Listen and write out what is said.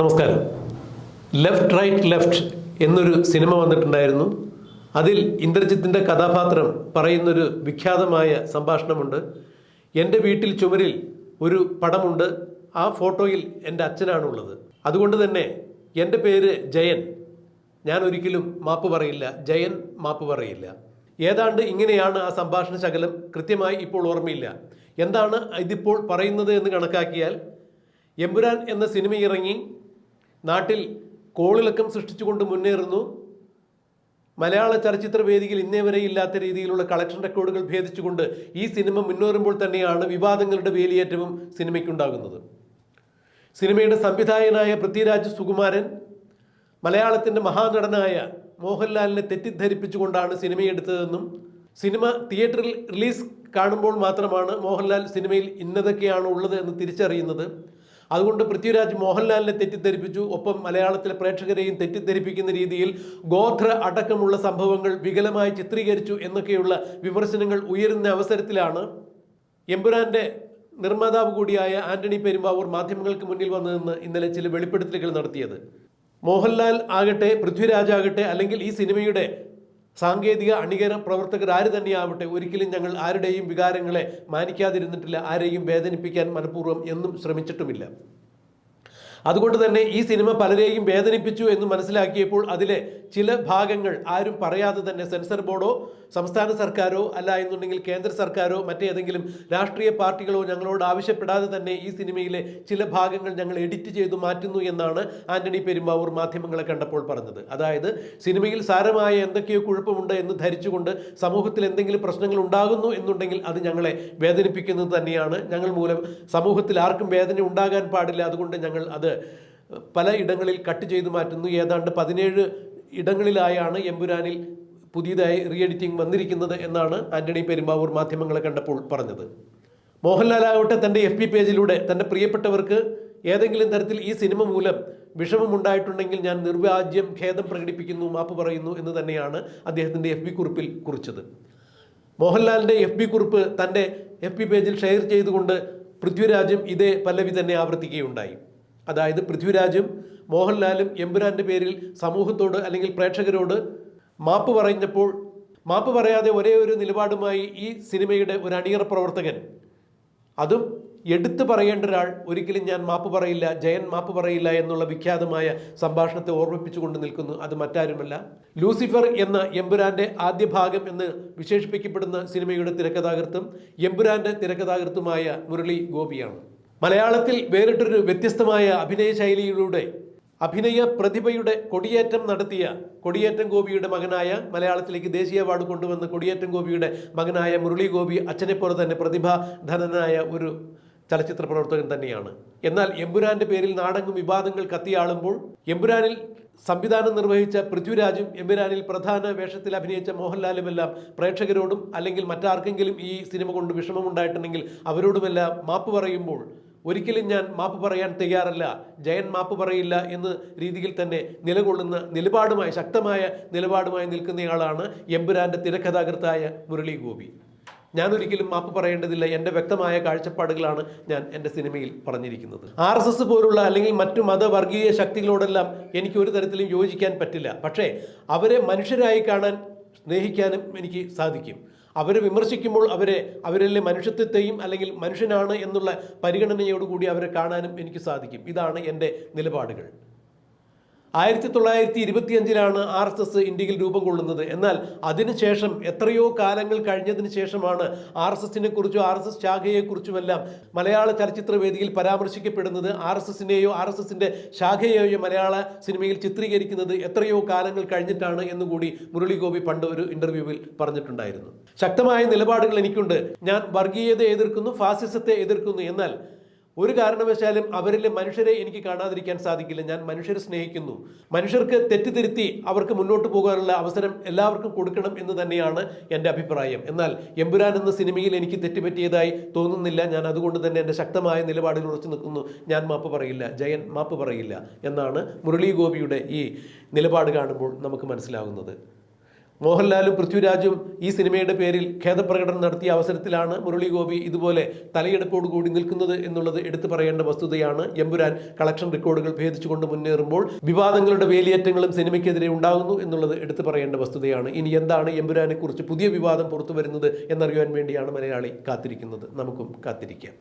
നമസ്കാരം. Left right left എന്നൊരു cinema വന്നിട്ടുണ്ടായിരുന്നു. അതിൽ ഇന്ദ്രജിത്തിന്റെ കഥാപാത്രം പറയുന്നൊരു വിഖ്യാതമായ സംഭാഷണമുണ്ട്. എന്റെ വീട്ടിൽ ചുമരിൽ ഒരു പടമുണ്ട്. ആ ഫോട്ടോയിൽ എന്റെ അച്ഛനാണുള്ളത്. അതുകൊണ്ട് തന്നെ എന്റെ പേര് ജയൻ. ഞാൻ ഒരിക്കലും മാപ്പ് പറയില്ല. ജയൻ മാപ്പ് പറയില്ല. ഏതാണ്ട് ഇങ്ങനെയാണ് ആ സംഭാഷണ ശകലം കൃത്യമായി ഇപ്പോൾ ഓർമ്മയില്ല. എന്താണ് ഇതിപ്പോൾ പറയുന്നത് എന്ന് കണക്കാക്കിയാൽ എമ്പുരാൻ എന്ന സിനിമ ഇറങ്ങി നാട്ടിൽ കോളിളക്കം സൃഷ്ടിച്ചുകൊണ്ട് മുന്നേറുന്നു. മലയാള ചലച്ചിത്ര വേദിയിൽ ഇന്നേ വരെ ഇല്ലാത്ത രീതിയിലുള്ള കളക്ഷൻ റെക്കോർഡുകൾ ഭേദിച്ചുകൊണ്ട് ഈ സിനിമ മുന്നേറുമ്പോൾ തന്നെയാണ് വിവാദങ്ങളുടെ വേലിയേറ്റവും സിനിമയ്ക്കുണ്ടാകുന്നത്. സിനിമയുടെ സംവിധായകനായ പൃഥ്വിരാജ് സുകുമാരൻ മലയാളത്തിന്റെ മഹാനടനായ മോഹൻലാലിനെ തെറ്റിദ്ധരിപ്പിച്ചുകൊണ്ടാണ് സിനിമയെടുത്തതെന്നും സിനിമ തിയേറ്ററിൽ റിലീസ് കാണുമ്പോൾ മാത്രമാണ് മോഹൻലാൽ സിനിമയിൽ ഇന്നതൊക്കെയാണ് ഉള്ളത് എന്ന് തിരിച്ചറിയുന്നത്. അതുകൊണ്ട് പൃഥ്വിരാജ് മോഹൻലാലിനെ തെറ്റിദ്ധരിപ്പിച്ചു. ഒപ്പം മലയാളത്തിലെ പ്രേക്ഷകരെയും തെറ്റിദ്ധരിപ്പിക്കുന്ന രീതിയിൽ ഗോത്ര അടക്കമുള്ള സംഭവങ്ങൾ വികലമായി ചിത്രീകരിച്ചു എന്നൊക്കെയുള്ള വിമർശനങ്ങൾ ഉയരുന്ന അവസരത്തിലാണ് എമ്പുരാന്റെ നിർമ്മാതാവ് കൂടിയായ ആന്റണി പെരുമ്പാവൂർ മാധ്യമങ്ങൾക്ക് മുന്നിൽ വന്നതെന്ന് ഇന്നലെ ചില വെളിപ്പെടുത്തലുകൾ നടത്തിയത്. മോഹൻലാൽ ആകട്ടെ പൃഥ്വിരാജ് ആകട്ടെ അല്ലെങ്കിൽ ഈ സിനിമയുടെ സാങ്കേതിക അണികര പ്രവർത്തകർ ആര് തന്നെയാവട്ടെ ഒരിക്കലും ഞങ്ങൾ ആരുടെയും വികാരങ്ങളെ മാനിക്കാതിരുന്നിട്ടില്ല ആരെയും വേദനിപ്പിക്കാൻ മനഃപൂർവം എന്നും ശ്രമിച്ചിട്ടുമില്ല. അതുകൊണ്ട് തന്നെ ഈ സിനിമ പലരെയും വേദനിപ്പിച്ചു എന്ന് മനസ്സിലാക്കിയപ്പോൾ അതിലെ ചില ഭാഗങ്ങൾ ആരും പറയാതെ തന്നെ സെൻസർ ബോർഡോ സംസ്ഥാന സർക്കാരോ അല്ല എന്നുണ്ടെങ്കിൽ കേന്ദ്ര സർക്കാരോ മറ്റേതെങ്കിലും രാഷ്ട്രീയ പാർട്ടികളോ ഞങ്ങളോട് ആവശ്യപ്പെടാതെ തന്നെ ഈ സിനിമയിലെ ചില ഭാഗങ്ങൾ ഞങ്ങൾ എഡിറ്റ് ചെയ്തു മാറ്റുന്നു എന്നാണ് ആന്റണി പെരുമ്പാവൂർ മാധ്യമങ്ങളെ കണ്ടപ്പോൾ പറഞ്ഞത്. അതായത് സിനിമയിൽ സാരമായ എന്തൊക്കെയോ കുഴപ്പമുണ്ട് എന്ന് ധരിച്ചുകൊണ്ട് സമൂഹത്തിൽ എന്തെങ്കിലും പ്രശ്നങ്ങൾ ഉണ്ടാകുന്നു എന്നുണ്ടെങ്കിൽ അത് ഞങ്ങളെ വേദനിപ്പിക്കുന്നത് തന്നെയാണ്. ഞങ്ങൾ മൂലം സമൂഹത്തിൽ ആർക്കും വേദന ഉണ്ടാകാൻ പാടില്ല. അതുകൊണ്ട് ഞങ്ങൾ അത് പല ഇടങ്ങളിൽ കട്ട് ചെയ്തു മാറ്റുന്നു. ഏതാണ്ട് പതിനേഴ് ഇടങ്ങളിലായാണ് എമ്പുരാനിൽ പുതിയതായി റീ എഡിറ്റിംഗ് വന്നിരിക്കുന്നത് എന്നാണ് ആന്റണി പെരുമ്പാവൂർ മാധ്യമങ്ങളെ കണ്ടപ്പോൾ പറഞ്ഞത്. മോഹൻലാലാവട്ടെ തന്റെ എഫ് പി പേജിലൂടെ തന്റെ പ്രിയപ്പെട്ടവർക്ക് ഏതെങ്കിലും തരത്തിൽ ഈ സിനിമ മൂലം വിഷമമുണ്ടായിട്ടുണ്ടെങ്കിൽ ഞാൻ നിർവാജ്യം ഖേദം പ്രകടിപ്പിക്കുന്നു മാപ്പ് പറയുന്നു എന്ന് തന്നെയാണ് അദ്ദേഹത്തിന്റെ എഫ് ബി കുറിപ്പിൽ കുറിച്ചത്. മോഹൻലാലിന്റെ എഫ് ബി കുറിപ്പ് തന്റെ എഫ് ബി പേജിൽ ഷെയർ ചെയ്തുകൊണ്ട് പൃഥ്വിരാജും ഇതേ പല്ലവി തന്നെ ആവർത്തിക്കുകയുണ്ടായി. അതായത് പൃഥ്വിരാജും മോഹൻലാലും എമ്പുരാന്റെ പേരിൽ സമൂഹത്തോട് അല്ലെങ്കിൽ പ്രേക്ഷകരോട് മാപ്പ് പറഞ്ഞപ്പോൾ മാപ്പ് പറയാതെ ഒരേ ഒരു നിലപാടുമായി ഈ സിനിമയുടെ ഒരു അണിയറ പ്രവർത്തകൻ അതും എടുത്തു പറയേണ്ട ഒരാൾ ഒരിക്കലും ഞാൻ മാപ്പ് പറയില്ല ജയൻ മാപ്പ് പറയില്ല എന്നുള്ള വിഖ്യാതമായ സംഭാഷണത്തെ ഓർമ്മിപ്പിച്ചുകൊണ്ട് നിൽക്കുന്നു. അത് മറ്റാരുമല്ല ലൂസിഫർ എന്ന എമ്പുരാന്റെ ആദ്യ ഭാഗം എന്ന് വിശേഷിപ്പിക്കപ്പെടുന്ന സിനിമയുടെ തിരക്കഥാകൃത്തും എമ്പുരാന്റെ തിരക്കഥാകൃത്തുമായ മുരളി ഗോപിയാണ്. മലയാളത്തിൽ വേറിട്ടൊരു വ്യത്യസ്തമായ അഭിനയ ശൈലിയിലൂടെ അഭിനയ പ്രതിഭയുടെ കൊടിയേറ്റം നടത്തിയ കൊടിയേറ്റം ഗോപിയുടെ മകനായ മലയാളത്തിലേക്ക് ദേശീയ അവാർഡ് കൊണ്ടുവന്ന കൊടിയേറ്റം ഗോപിയുടെ മകനായ മുരളി ഗോപി അച്ഛനെപ്പോലെ തന്നെ പ്രതിഭാധനനായ ഒരു ചലച്ചിത്ര പ്രവർത്തകൻ തന്നെയാണ്. എന്നാൽ എമ്പുരാന്റെ പേരിൽ നാടകം വിവാദങ്ങൾ കത്തിയാളുമ്പോൾ എമ്പുരാനിൽ സംവിധാനം നിർവഹിച്ച പൃഥ്വിരാജും എമ്പുരാനിൽ പ്രധാന വേഷത്തിൽ അഭിനയിച്ച മോഹൻലാലും എല്ലാം പ്രേക്ഷകരോടും അല്ലെങ്കിൽ മറ്റാർക്കെങ്കിലും ഈ സിനിമ കൊണ്ട് വിഷമമുണ്ടായിട്ടുണ്ടെങ്കിൽ അവരോടുമെല്ലാം മാപ്പ് പറയുമ്പോൾ ഒരിക്കലും ഞാൻ മാപ്പ് പറയാൻ തയ്യാറല്ല. ജയൻ മാപ്പ് പറയില്ല എന്ന രീതിയിൽ തന്നെ നിലകൊള്ളുന്ന നിലപാടുമായി ശക്തമായ നിലപാടുമായി നിൽക്കുന്നയാളാണ് എമ്പുരാന്റെ തിരക്കഥാകൃത്തായ മുരളി ഗോപി. ഞാൻ ഒരിക്കലും മാപ്പ് പറയേണ്ടതില്ല. എന്റെ വ്യക്തമായ കാഴ്ചപ്പാടുകളാണ് ഞാൻ എന്റെ സിനിമയിൽ പറഞ്ഞിരിക്കുന്നത്. ആർ എസ് എസ് പോലുള്ള അല്ലെങ്കിൽ മറ്റു മതവർഗീയ ശക്തികളോടെല്ലാം എനിക്ക് ഒരു തരത്തിലും യോജിക്കാൻ പറ്റില്ല. പക്ഷേ അവരെ മനുഷ്യരായി കാണാൻ സ്നേഹിക്കാനും എനിക്ക് സാധിക്കും. അവരെ വിമർശിക്കുമ്പോൾ അവരെ അവരിലെ മനുഷ്യത്വത്തെയും അല്ലെങ്കിൽ മനുഷ്യനാണ് എന്നുള്ള പരിഗണനയോടുകൂടി അവരെ കാണാനും എനിക്ക് സാധിക്കും. ഇതാണ് എന്റെ നിലപാടുകൾ. ആയിരത്തി തൊള്ളായിരത്തി ഇരുപത്തിയഞ്ചിലാണ് ആർ എസ് എസ് ഇന്ത്യയിൽ രൂപം കൊള്ളുന്നത്. എന്നാൽ അതിനുശേഷം എത്രയോ കാലങ്ങൾ കഴിഞ്ഞതിന് ശേഷമാണ് ആർ എസ് എസിനെ കുറിച്ചും ആർ എസ് എസ് ശാഖയെക്കുറിച്ചുമെല്ലാം മലയാള ചലച്ചിത്ര വേദിയിൽ പരാമർശിക്കപ്പെടുന്നത്. ആർ എസ് എസിനെയോ ആർ എസ് എസിന്റെ ശാഖയെയോ മലയാള സിനിമയിൽ ചിത്രീകരിക്കുന്നത് എത്രയോ കാലങ്ങൾ കഴിഞ്ഞിട്ടാണ് എന്നുകൂടി മുരളിഗോപി പണ്ട് ഒരു ഇന്റർവ്യൂവിൽ പറഞ്ഞിട്ടുണ്ടായിരുന്നു. ശക്തമായ നിലപാടുകൾ എനിക്കുണ്ട്. ഞാൻ വർഗീയതയെ എതിർക്കുന്നു ഫാസിസത്തെ എതിർക്കുന്നു. എന്നാൽ ഒരു കാരണവശാലും അവരിൽ മനുഷ്യരെ എനിക്ക് കാണാതിരിക്കാൻ സാധിക്കില്ല. ഞാൻ മനുഷ്യരെ സ്നേഹിക്കുന്നു. മനുഷ്യർക്ക് തെറ്റിദ്ധരുത്തി അവർക്ക് മുന്നോട്ട് പോകാനുള്ള അവസരം എല്ലാവർക്കും കൊടുക്കണം എന്ന് തന്നെയാണ് എന്റെ അഭിപ്രായം. എന്നാൽ എമ്പുരാൻ എന്ന സിനിമയിൽ എനിക്ക് തെറ്റുപറ്റിയതായി തോന്നുന്നില്ല. ഞാൻ അതുകൊണ്ട് തന്നെ എന്റെ ശക്തമായ നിലപാടിൽ ഉറച്ചു നിൽക്കുന്നു. ഞാൻ മാപ്പ് പറയില്ല. ജയൻ മാപ്പ് പറയില്ല എന്നാണ് മുരളി ഗോപിയുടെ ഈ നിലപാട് കാണുമ്പോൾ നമുക്ക് മനസ്സിലാകുന്നത് മോഹൻലാലും പൃഥ്വിരാജും ഈ സിനിമയുടെ പേരിൽ ഖേദപ്രകടനം നടത്തിയ അവസരത്തിലാണ് മുരളി ഗോപി ഇതുപോലെ കൂടി നിൽക്കുന്നത് എന്നുള്ളത് എടുത്തു പറയേണ്ട വസ്തുതയാണ്. എമ്പുരാൻ കളക്ഷൻ റെക്കോർഡുകൾ ഭേദിച്ചുകൊണ്ട് മുന്നേറുമ്പോൾ വിവാദങ്ങളുടെ വേലിയേറ്റങ്ങളും സിനിമയ്ക്കെതിരെ ഉണ്ടാകുന്നു എന്നുള്ളത് എടുത്തു പറയേണ്ട വസ്തുതയാണ്. ഇനി എന്താണ് എമ്പുരാനെ കുറിച്ച് പുതിയ വിവാദം പുറത്തു വരുന്നത് എന്നറിയാൻ വേണ്ടിയാണ് മലയാളി കാത്തിരിക്കുന്നത്. നമുക്കും കാത്തിരിക്കാം.